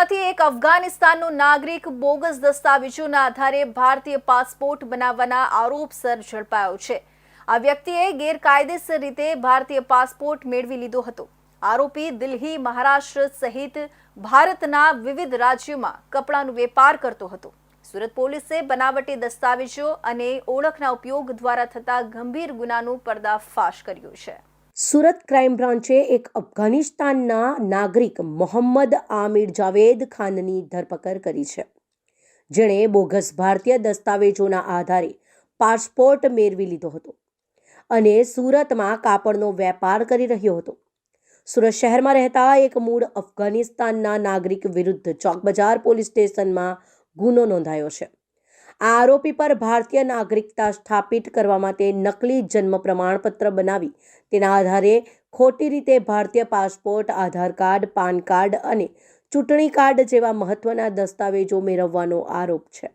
માંથી એક અફઘાનિસ્તાનનો નાગરિક બોગસ દસ્તાવેજોના આધારે ભારતીય પાસપોર્ટ બનાવવાના આરોપસર ઝડપાયો છે. આ વ્યક્તિએ ગેરકાયદેસર રીતે ભારતીય પાસપોર્ટ મેળવી લીધો હતો. આરોપી દિલ્હી, મહારાષ્ટ્ર સહિત ભારતના વિવિધ રાજ્યોમાં કપડાનો વેપાર કરતો હતો. સુરત પોલીસે બનાવટી દસ્તાવેજો અને ઓળખના ઉપયોગ દ્વારા થતા ગંભીર ગુનાનો પર્દાફાશ કર્યો છે. સુરત ક્રાઇમ બ્રાન્ચે એક અફઘાનિસ્તાનના નાગરિક મોહમ્મદ આમિર જાવેદ ખાનની ધરપકડ કરી છે. જેણે બોગસ ભારતીય દસ્તાવેજોના આધારે પાસપોર્ટ મેળવી લીધો હતો અને સુરતમાં કાપડનો વેપાર કરી રહ્યો હતો. સુરત શહેરમાં રહેતા એક મૂળ અફઘાનિસ્તાનના નાગરિક વિરુદ્ધ ચોકબજાર પોલીસ સ્ટેશનમાં ગુનો નોંધાયો છે. આ આરોપી પર ભારતીય નાગરિકતા સ્થાપિત કરવા માટે નકલી જન્મ પ્રમાણપત્ર બનાવી. તેના આધારે ખોટી રીતે ભારતીય passport, Aadhaar card, PAN card અને ચૂંટણી કાર્ડ જેવા મહત્વના દસ્તાવેજો મેળવવાનો આરોપ છે.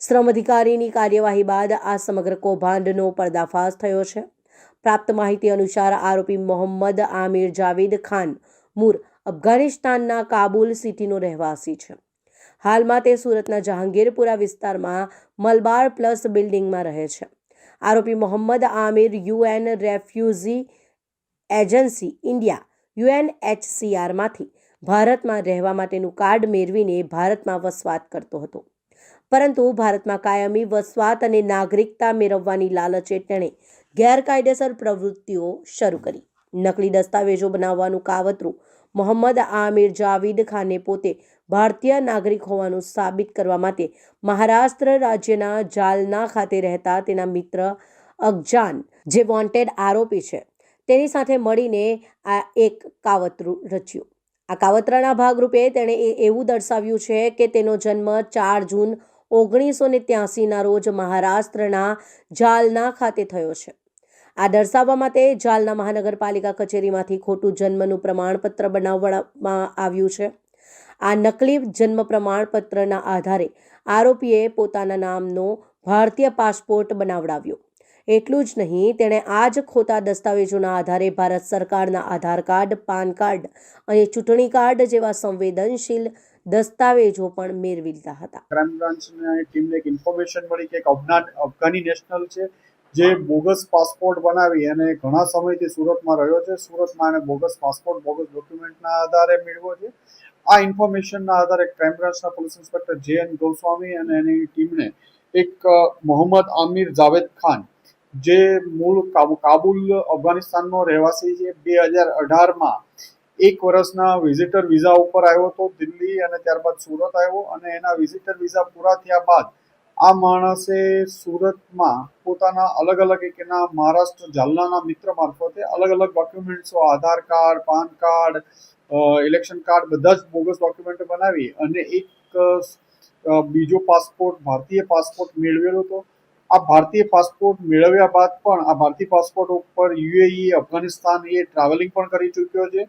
શ્રમ અધિકારીની કાર્યવાહી બાદ આ સમગ્ર કૌભાંડનો પર્દાફાશ થયો છે. પ્રાપ્ત માહિતી અનુસાર આરોપી મોહમ્મદ આમિર જાવેદ ખાન, મૂર, અફઘાનિસ્તાનના કાબુલ સિટીનો રહેવાસી છે. હાલમાં તે સુરતના જહાંગીરપુરા વિસ્તારમાં મલબાર પ્લસ બિલ્ડિંગમાં રહે છે. આરોપી Mohammad Aamir UN refugee agency India યુએનએચસીઆરમાંથી ભારતમાં રહેવા માટેનું કાર્ડ મેળવીને ભારતમાં વસવાટ કરતો હતો. પરંતુ ભારતમાં કાયમી વસવાટ અને નાગરિકતા મેળવવાની લાલચે તેણે ગેરકાયદેસર પ્રવૃત્તિઓ શરૂ કરી. નકલી દસ્તાવેજો બનાવવાનું કાવતરું. મોહમ્મદ આમિર જાવીદ ખાને પોતે ભારતીય નાગરિક હોવાનું સાબિત કરવા માટે મહારાષ્ટ્ર રાજ્યના જાલના ખાતે રહેતા તેના મિત્ર અગજાન, જે વોન્ટેડ આરોપી છે. તેની સાથે મળીને આ એક કાવતરું રચ્યું. આ કાવતરાના ભાગરૂપે તેણે એવું દર્શાવ્યું છે કે તેનો જન્મ ચાર જૂન ઓગણીસો ને ત્યાસીના રોજ મહારાષ્ટ્રના જાલના ખાતે થયો છે. આ દર્શાવવા માટે જાલના મહાનગરપાલિકા કચેરીમાંથી ખોટું જન્મનું પ્રમાણપત્ર બનાવવામાં આવ્યું છે. આ નકલી જન્મ પ્રમાણપત્રના આધારે આરોપીએ પોતાના નામનો ભારતીય પાસપોર્ટ બનાવડાવ્યો. એટલું જ નહીં, તેણે આ જ ખોટા દસ્તાવેજોના આધારે ભારત સરકારના આધાર કાર્ડ, પાન કાર્ડ અને ચૂંટણી કાર્ડ જેવા સંવેદનશીલ દસ્તાવેજો પણ મેળવી લીધા હતા. ક્રાઇમ બ્રાન્ચની ટીમને એક ઇન્ફોર્મેશન મળી કે અફઘાન અફઘાની નેશનલ છે. જે બોગસ પાસપોર્ટ બનાવી અને ઘણા સમયથી સુરતમાં રહ્યો છે. સુરતમાં એને બોગસ પાસપોર્ટ, બોગસ ડોક્યુમેન્ટના આધારે મેળવ્યો છે. આ ઇન્ફોર્મેશનના આધારે ક્રાઇમ બ્રાન્ચના police inspector J N Goswami અને એની ટીમને એક મોહમ્મદ આમિર જાવેદ ખાન, જે મૂળ કાબુ, કાબુલ, અફઘાનિસ્તાનનો રહેવાસી છે, બે હજાર અઢારમાં એક વર્ષના વિઝિટર વિઝા ઉપર આવ્યો હતો દિલ્હી અને ત્યારબાદ સુરત આવ્યો અને એના વિઝિટર વિઝા પૂરા થયા બાદ આ માણસે સુરતમાં પોતાના અલગ અલગ એક એના મહારાષ્ટ્ર જાલનાના મિત્ર મારફતે અલગ અલગ ડોક્યુમેન્ટ્સો Aadhaar card, PAN card election card બધા જ બોગસ ડોક્યુમેન્ટ બનાવી અને એક બીજો પાસપોર્ટ ભારતીય પાસપોર્ટ મેળવેલો હતો. આ ભારતીય પાસપોર્ટ મેળવ્યા બાદ પણ આ ભારતીય પાસપોર્ટ ઉપર યુએઈ અફઘાનિસ્તાન એ ટ્રાવેલિંગ પણ કરી ચૂક્યો છે.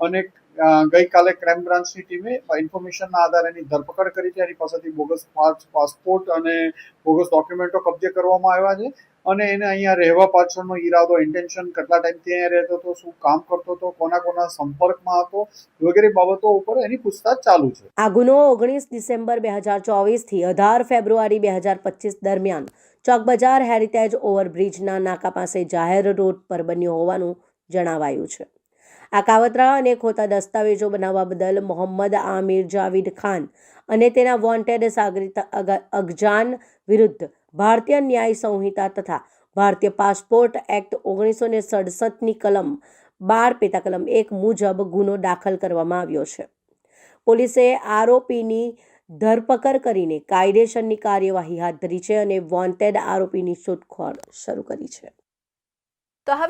અને ગઈકાલે ક્રાઇમ બ્રાન્ચની ટીમે ઇન્ફોર્મેશનના આધારે એની ધરપકડ કરી છે. એની પાસેથી બોગસ પાસપોર્ટ અને બોગસ ડોક્યુમેન્ટો કબજે કરવામાં આવ્યા છે અને એને અહીંયા રહેવા પાછળનો ઈરાદો ઇન્ટેન્શન કેટલા ટાઈમથી અહીંયા રહેતો હતો, શું કામ કરતો હતો, કોના કોના સંપર્કમાં હતો વગેરે બાબતો ઉપર એની પૂછતાછ ચાલુ છે. આ ગુનો ઓગણીસ ડિસેમ્બર બે હજાર ચોવીસથી અઢાર ફેબ્રુઆરી બે હજાર પચીસ દરમિયાન ચોકબજાર હેરિટેજ ઓવરબ્રિજના નાકા પાસે જાહેર રોડ પર બન્યો હોવાનું જણાવાયું છે. આ કાવતરા અને ખોટા દસ્તાવેજો બનાવવા બદલ મોહમ્મદ આમિર જાવીદ ખાન અને તેના વોન્ટેડ સાગરિત અગ- અગજાન વિરુદ્ધ ભારતીય ન્યાય સંહિતા તથા ભારતીય પાસપોર્ટ એક્ટ ઓગણીસો ને સડસઠની કલમ બાર પેટા કલમ એક મુજબ ગુનો દાખલ કરવામાં આવ્યો છે. પોલીસે આરોપીની ધરપકડ કરીને કાયદેસરની કાર્યવાહી હાથ ધરી છે અને વોન્ટેડ આરોપીની શોધખોળ શરૂ કરી છે. તો હવે